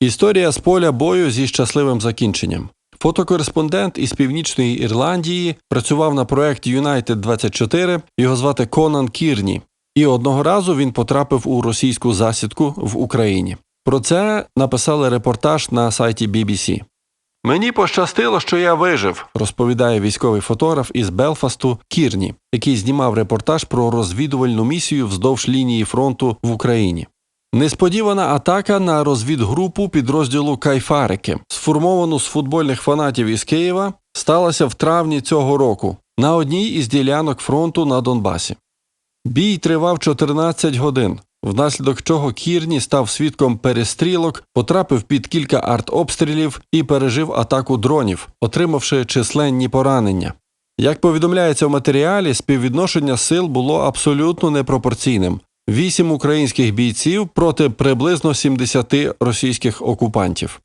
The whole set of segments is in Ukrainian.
Історія з поля бою зі щасливим закінченням. Фотокореспондент із Північної Ірландії працював на проєкті United 24 його звати Конан Кірні. І одного разу він потрапив у російську засідку в Україні. Про це написали репортаж на сайті BBC. Мені пощастило, що я вижив, розповідає військовий фотограф із Белфасту Кірні, який знімав репортаж про розвідувальну місію вздовж лінії фронту в Україні. Несподівана атака на розвідгрупу підрозділу Кайфарики, сформовану з футбольних фанатів із Києва, сталася в травні цього року на одній із ділянок фронту на Донбасі. Бій тривав 14 годин, внаслідок чого Кірні став свідком перестрілок, потрапив під кілька артобстрілів і пережив атаку дронів, отримавши численні поранення. Як повідомляється в матеріалі, співвідношення сил було абсолютно непропорційним. Вісім українських бійців проти приблизно 70 російських окупантів.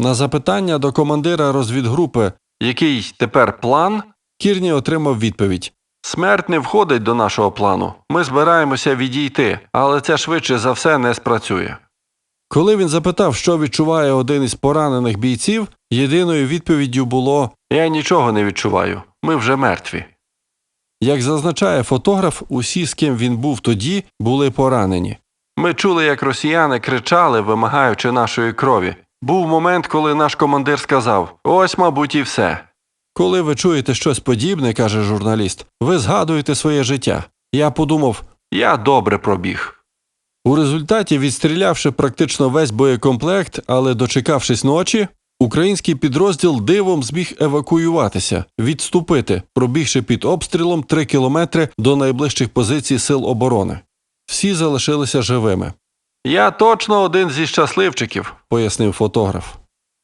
На запитання до командира розвідгрупи, який тепер план, Кірні отримав відповідь: Смерть не входить до нашого плану. Ми збираємося відійти, але це швидше за все не спрацює. Коли він запитав, що відчуває один із поранених бійців, єдиною відповіддю було Я нічого не відчуваю. Ми вже мертві. Як зазначає фотограф, усі, з ким він був тоді, були поранені. Ми чули, як росіяни кричали, вимагаючи нашої крові. Був момент, коли наш командир сказав: Ось, мабуть, і все. Коли ви чуєте щось подібне, каже журналіст, ви згадуєте своє життя. Я подумав, я добре пробіг. У результаті, відстрілявши практично весь боєкомплект, але дочекавшись ночі, український підрозділ дивом зміг евакуюватися, відступити, пробігши під обстрілом 3 кілометри до найближчих позицій сил оборони. Всі залишилися живими. Я точно один зі щасливчиків, пояснив фотограф.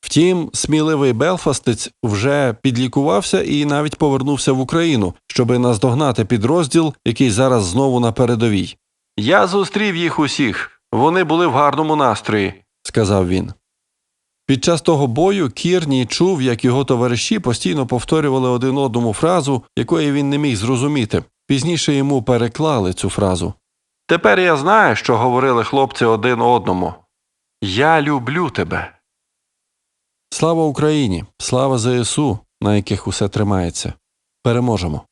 Втім, сміливий Белфастець вже підлікувався і навіть повернувся в Україну, щоби наздогнати підрозділ, який зараз знову на передовій. Я зустрів їх усіх. Вони були в гарному настрої, сказав він. Під час того бою Кірні чув, як його товариші постійно повторювали один одному фразу, якої він не міг зрозуміти. Пізніше йому переклали цю фразу. Тепер я знаю, що говорили хлопці один одному. Я люблю тебе. Слава Україні! Слава ЗСУ, на яких усе тримається. Переможемо!